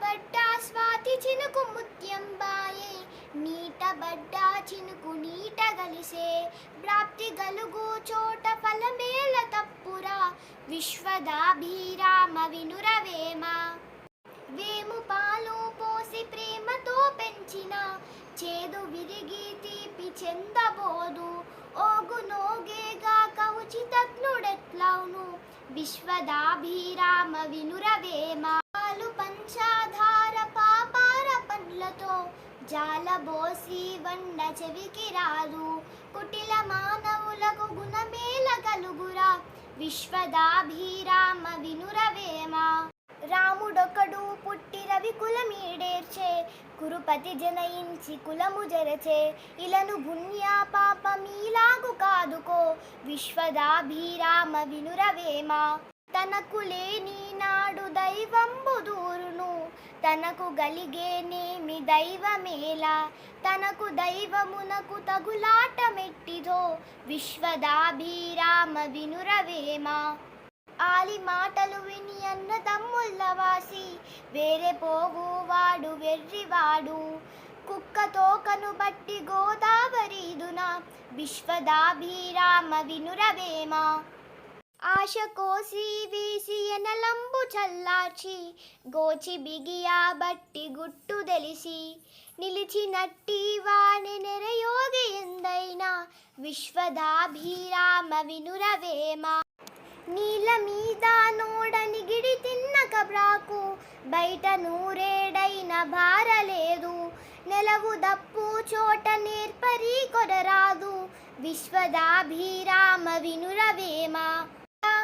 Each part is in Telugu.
బడ్డ స్వాతి చినుకు ముత్యం బాయే. నీట చినుకు నీట గలిసే. ప్రాప్తి గలుగు చోట ఫలమేల తప్పురా. విశ్వదాభిరామ వినురవేమ. వేము పాలు పోసి ప్రేమతో పెంచిన. చేదు విరిగి తీపి చెందబోదు. ఓగు నోగేగాక ఉచితజ్ఞుడెట్లవును విశ్వదాభిరామ వినురవేమ. పంచాధార పాపార పండ్లతో జాలబోసి వండ చెవికి రాదు కుటిల మానవులకు గుణమేల కలుగురా. విశ్వదాభిరామ వినురవేమ. రాముడొకడు పుట్టి రవి కులమీడేర్చే. కురుపతి జనయించి కులము జరచే. ఇలను పుణ్య పాపమీలాగు కాదుకో. విశ్వదాభిరామ వినురవేమ. తనకు లేని నాడు తనకు గలిగేనేమి దైవమేలా తనకు దైవమునకు తగులాట మెట్టిదో విశ్వదాభిరామ వినురవేమ. ఆలి మాటలు విని అన్న తమ్ముళ్ళ వాసి వేరే పోగువాడు వెర్రివాడు కుక్క తోకను బట్టి గోదావరీదున విశ్వదాభిరామ వినురవేమ. ఆశ కోసి వీసి ఎనలంబు చల్లార్చి గోచి బిగియా బట్టి గుట్టు తెలిసి నిలిచినట్టి వాణి నెరయోగి ఎందైనా విశ్వదాభిరామ వినురవేమ. నీల మీద నోడని గిడి తిన్న కబ్రాకు బయట నూరేడైన భారలేదు నెలవు దప్పు చోట నేర్పరి కొరరాదు విశ్వదాభిరామ వినురవేమ.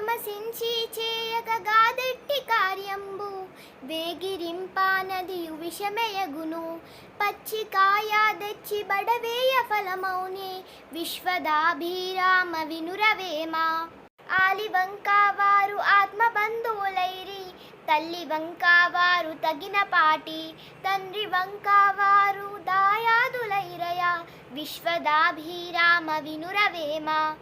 తామసించి చేయక గాదెట్టి కార్యంబు. వేగిరింపానది విషమయగును. పచ్చికాయ తెచ్చి బడవేయ ఫలమౌనే. విశ్వదాభిరామ వినురవేమ. ఆలి వంక వారు ఆత్మ తల్లి వంక వారు తగిన పాటి. తండ్రి వంక వారు దాయాదులైరయ. విశ్వదాభిరామ వినురవేమ.